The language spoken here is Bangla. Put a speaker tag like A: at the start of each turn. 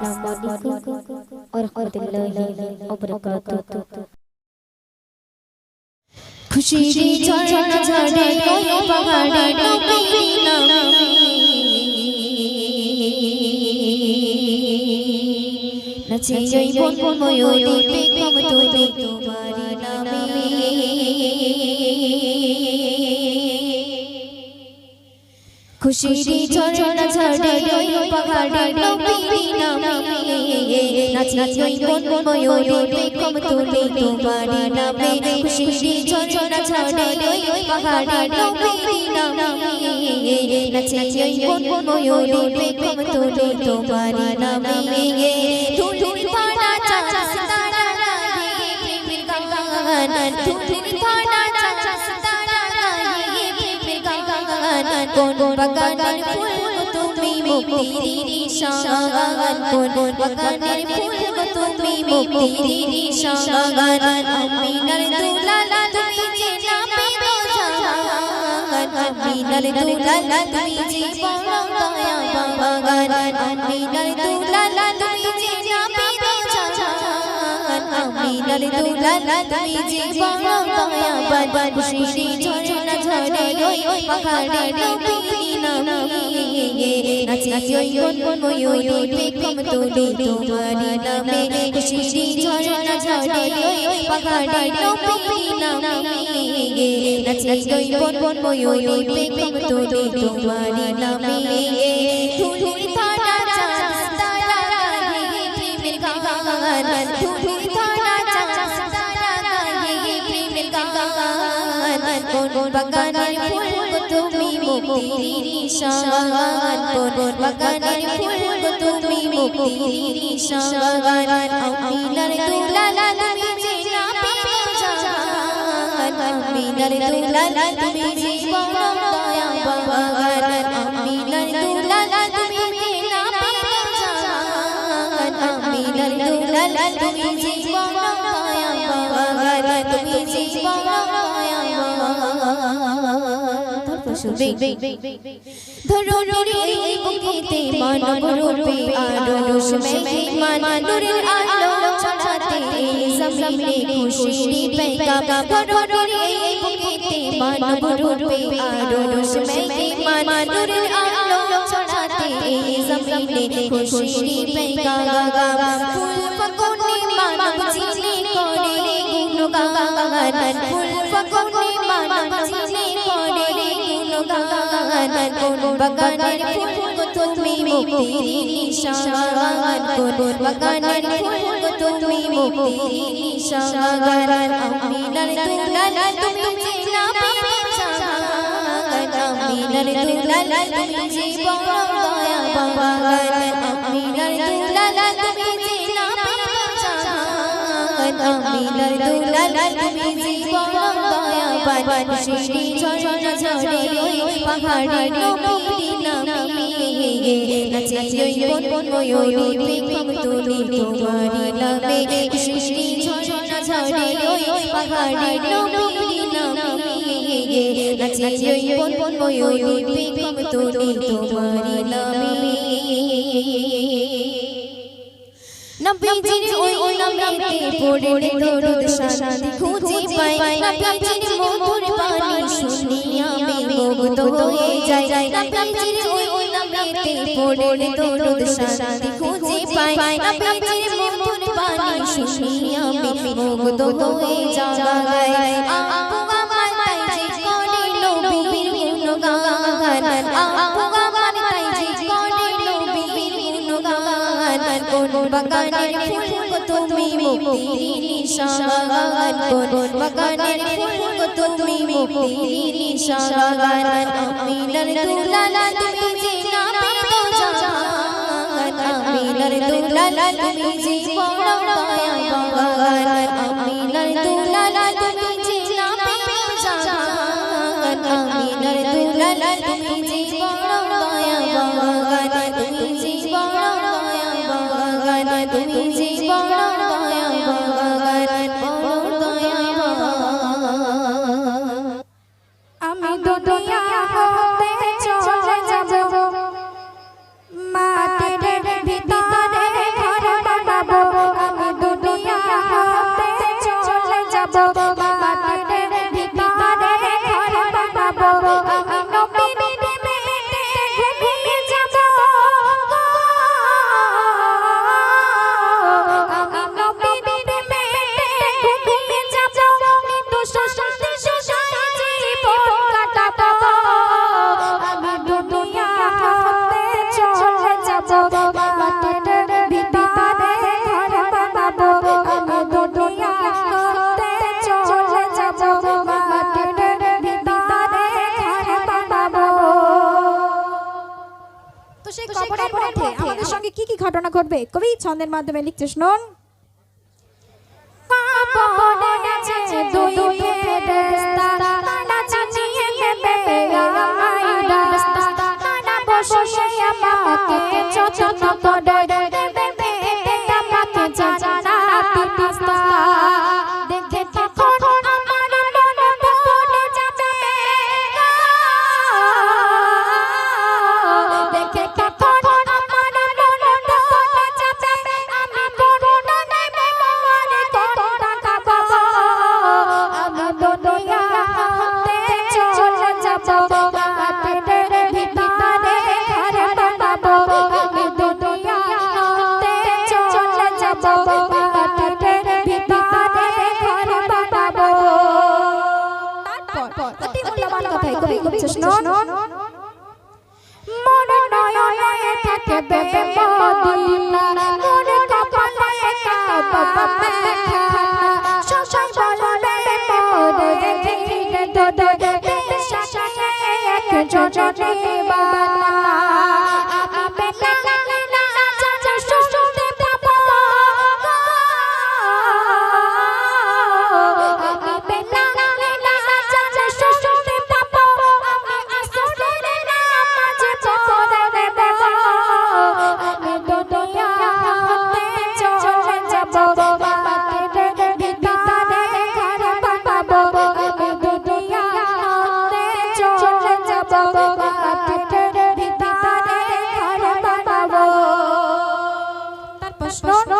A: السلام عليكم ورحمة الله وبركاته
B: খুশিরি ঝরনা ঝরে পাহাড়ে নাচে ওই বন ময়ূরী বেগম তুমি তোমারি নামে খুশির ঝর্ণা ঝরে ওই পাহাড়ে নবীর নামে নাচে ওই বন ময়ূরী কোন মুক্তির নিশান কোন বাগানের ফুল গো তুমি মুক্তির নিশান আমিনার দুলালা তুমি যে নামে দো জাহান আমিনার দুলালা তুমি যে বড় দয়া বাগান আমিনার দুলালা তুমি যে নামে দো জাহান আমিনার দুলালা তুমি যে বড় দয়া বাগান খুশি ঝরে ওই পাহাড়ে নবী নামে নাচি ওই বন ময়ূরী বেগম তুলি তোমারি নামে খুশি ঝরনা ঝরে ওই পাহাড়ে নবী নামে নাচি ওই বন ময়ূরী বেগম তুলি তোমারি নামে ধুলির থানা চাঁদ তারা গায়ে প্রেমের গান ধুলির গান কোন বাগানের ফুল গো তুমি মুক্তির নিশান কোন বাগানের ফুল গো তুমি মুক্তির নিশান আমিনার দুলালা তুমি যে নামে জান আমিনার দুলালা তুমি যে বড় দয়া বাগান আমিনার দুলালা তুমি যে নামে জান আমিনার দুলালা তুমি যে বড় দয়া বাগান তুমি যে বড় দয়া ধরো রে এই বুকেতে মানব রূপে আরশ মেহমান নূরের আলো ছড়াতে জমিনে খুশির পেগাম ধরো রে এই বুকেতে মানব রূপে আরশ মেহমান নূরের আলো ছড়াতে জমিনে খুশির পেগাম ফুল ফকনে মানব জিনে করে গুণগান ফুল ফকনে মানব জিনে গুণগান কোন বাগানের ফুল তুমি মুক্তির নিশান কোন বাগানের ফুল তুমি মুক্তির নিশান আমিনার দুলালা তুমি যে নামে জান আমিনার দুলালা তুমি যে দয়া বাগান আমিনার দুলালা তুমি যে নামে জান আমিনার দুলালা তুমি যে বড় বাগান শ্রী ঝরনা ঝরে ওই পাহাড়ে নবীর নামে। নাচে ওই বন বন ময়ূরী, বেগম তুলি তোমারি নামে। শ্রী ঝরনা ঝরে ওই পাহাড়ে নবীর নামে। নাচে ওই বন বন ময়ূরী, বেগম তুলি তোমারি নামে। নবীজির ওই নামেতে পড়ে দরুদ শান্তি খুঁজে পাই নবীজির মধুর বাণী শুনি আমি মুগ্ধ হয়ে যাই নবীজির ওই নামেতে পড়ে দরুদ শান্তি খুঁজে পাই নবীজির মধুর বাণী শুনি আমি মুগ্ধ হয়ে যাই কোন বাগানের ফুল তুমি মুক্তির নিশান কোন বাগানের ফুল তুমি মুক্তির নিশান আমিনার দুলালা তুমি যে নামে দো জান আমিনার দুলালা তুমি যে তুমি
C: ঘটনা ঘটবে। কবি ছন্দের মাধ্যমে লিখতে শুনুন। দুই পথ। অতি মূল্যবান কথাই কবি কবি শুনুন মন নয়নে থাকে বেবে মদিনা। মন কপালে কাবা মেখা শশাই বললে মরে ঘিরে দদে শাশাকে এক জজনে বাদ প্রশ্ন